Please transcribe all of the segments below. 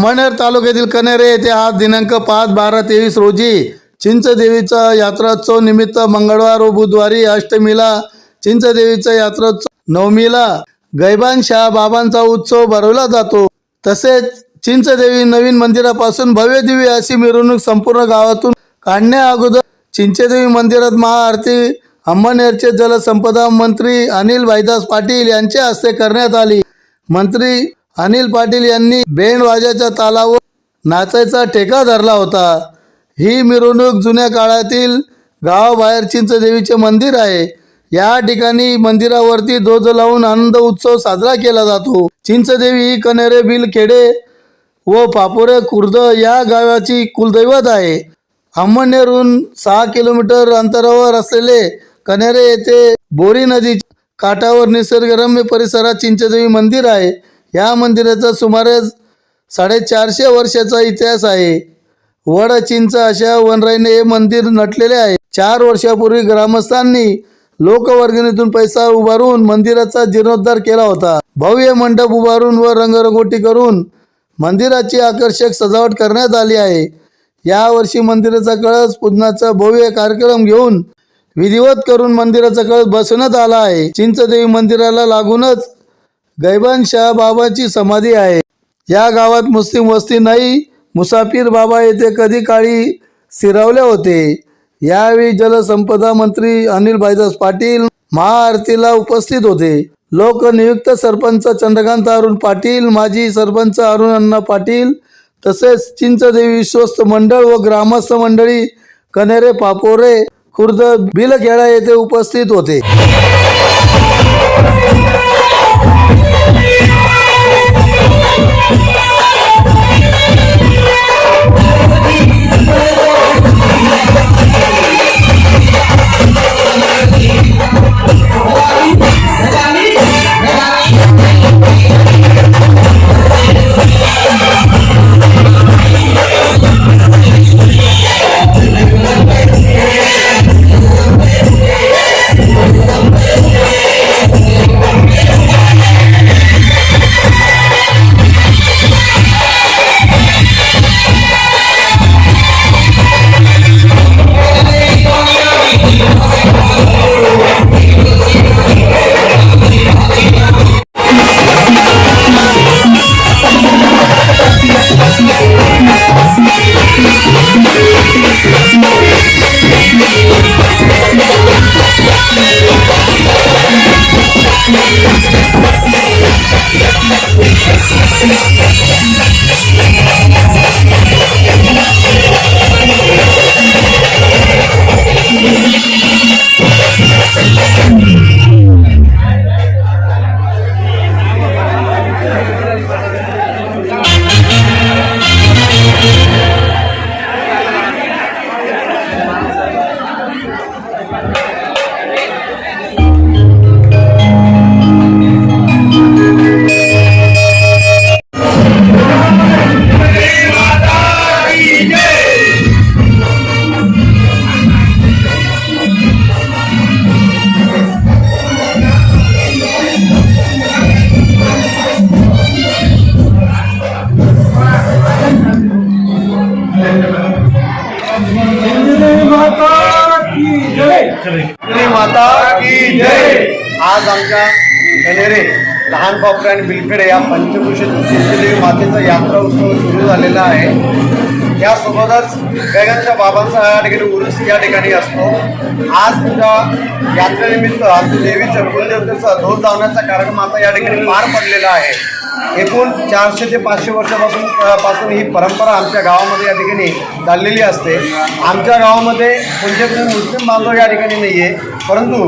अंमळनेर तालुक्यातील कनेरे येथे आज दिनांक पाच बारा तेवीस रोजी चिंचदेवीचा यात्रोत्सव निमित्त मंगळवार व बुधवारी अष्टमीला चिंचदेवीचा यात्रोत्सव नवमीला गैबानशाह बाबांचा उत्सव भरवला जातो. तसेच चिंचदेवी नवीन मंदिरापासून भव्य दिव्य अशी मिरवणूक संपूर्ण गावातून काढण्या अगोदर चिंचदेवी मंदिरात महाआरती अंबनेरचे जलसंपदा मंत्री अनिल भाईदास पाटील यांच्या हस्ते करण्यात आली. मंत्री अनिल पाटील यांनी बेंडवाजाच्या तालावर नाचायचा ठेका धरला होता. ही मिरवणूक जुन्या काळातील गावाबाहेर चिंचदेवीचे मंदिर आहे. या ठिकाणी मंदिरावरती ध्वज लावून आनंद उत्सव साजरा केला जातो. चिंचदेवी ही कनेरे बिलखेडे व पापोरे खुर्द या गावाची कुलदैवत आहे. अंमळनेरहून सहा किलोमीटर अंतरावर असलेले कनेरे येथे बोरी नदी काठावर निसर्गरम्य परिसरात चिंचदेवी मंदिर आहे. या मंदिराचा सुमारे साडेचारशे वर्षाचा इतिहास आहे. वड चिंच अशा वनराईने हे मंदिर नटलेले आहे. चार वर्षापूर्वी ग्रामस्थांनी लोकवर्गणीतून पैसा उभारून मंदिराचा जीर्णोद्धार केला होता. भव्य मंडप उभारून व रंगरंगोटी करून मंदिराची आकर्षक सजावट करण्यात आली आहे. यावर्षी मंदिराचा कळस पूजनाचा भव्य कार्यक्रम घेऊन विधिवत करून मंदिराचा कळस बसवण्यात आला आहे. चिंचदेवी मंदिराला लागूनच गैबान शाह बाबाची समाधी आहे. या गावात मुस्लिम वस्ती नाही. मुसाफिर बाबा येथे कधी काळी स्थिरावले होते. यावेळी जलसंपदा मंत्री अनिल भाईदास पाटील महाआरतीला उपस्थित होते. लोकनियुक्त सरपंच चंद्रकांत अरुण पाटील माजी सरपंच अरुण अण्णा पाटील तसेच चिंचदेवी विश्वस्त मंडळ व ग्रामस्थ मंडळी कनेरे पापोरे खुर्द बिलखेडा येथे उपस्थित होते. श्री माता की जय. आज आमच्या कनेरे लहान पापरे आणि बिलखेडे या पंचकृषी चिंचदेवी मातेचा यात्रा उत्सव सुरू झालेला आहे. यासोबतच गगनच्या बाबांचा या ठिकाणी उरुस या ठिकाणी असतो. आज त्या यात्रेनिमित्त आज देवीच्या कुलदेवतेचा ढोल लावण्याचा कार्यक्रम आता या ठिकाणी पार पडलेला आहे. एकूण चारशे ते पाचशे वर्षापासून पासून ही परंपरा आमच्या गावामध्ये या ठिकाणी चाललेली असते. आमच्या गावामध्ये कोणते मुस्लिम बांधव या ठिकाणी नाही आहे परंतु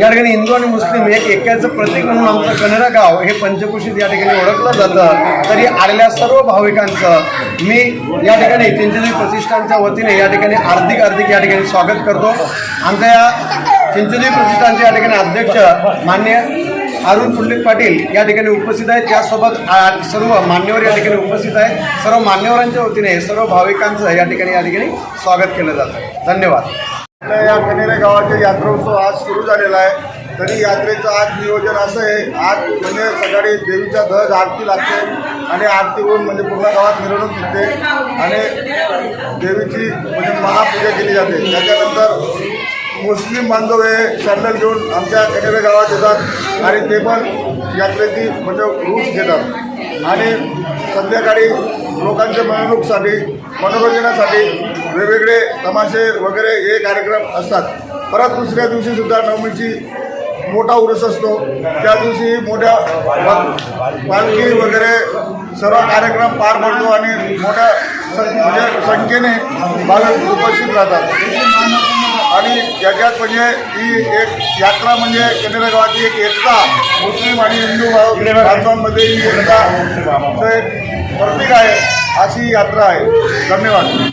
या ठिकाणी हिंदू आणि मुस्लिम एक एकाचं प्रतीक म्हणून आमचं कनेरा गाव हे पंचकुशीत या ठिकाणी ओळखलं जातं तरी आलेल्या सर्व भाविकांचं मी या ठिकाणी चिंचदेवी प्रतिष्ठानच्या वतीने या ठिकाणी हार्दिक हार्दिक या ठिकाणी स्वागत करतो आमच्या या चिंचदेवी प्रतिष्ठानचे या ठिकाणी अध्यक्ष मान्य अरुण पुंडित पाटील या ठिकाणी उपस्थित आहेत त्यासोबत सर्व मान्यवर या ठिकाणी उपस्थित आहेत सर्व मान्यवरांच्या वतीने सर्व भाविकांचं या ठिकाणी या ठिकाणी स्वागत केलं जातं धन्यवाद या कनेरे गावाचे यात्रोत्सव आज सुरू झालेला आहे. तरी यात्रेचं आज नियोजन असं आहे आज म्हणजे सकाळी देवीच्या ध्वज आरती लागते आणि आरती होऊन म्हणजे पूर्ण गावात मिरवणूक निघते आणि देवीची म्हणजे महापूजा केली जाते. त्याच्यानंतर मुस्लिम बांधव हे सँडल घेऊन आमच्या कनेरे गावात येतात आणि ते पण यात्रेची म्हणजे रूप घेतात. आणि संध्याकाळी लोकांच्या मिरवणूकसाठी मनोरंजनासाठी वेगवेगळे तमाशे वगैरे हे कार्यक्रम असतात. परत दुसऱ्या दिवशी सुद्धा नवमीची मोठा उरुस असतो. त्या दिवशी मोठ्या पालखी वगैरे सर्व कार्यक्रम पार पडतो आणि मोठ्या सं- म्हणजे संख्येने भाविक उपस्थित राहतात. आणि याच्यात म्हणजे ही एक यात्रा म्हणजे केंद्र गावाची एक एकता मुस्लिम आणि हिंदू भाव बांधवांमध्ये ही एकता एक प्रतीक आहे अशी यात्रा आहे. धन्यवाद.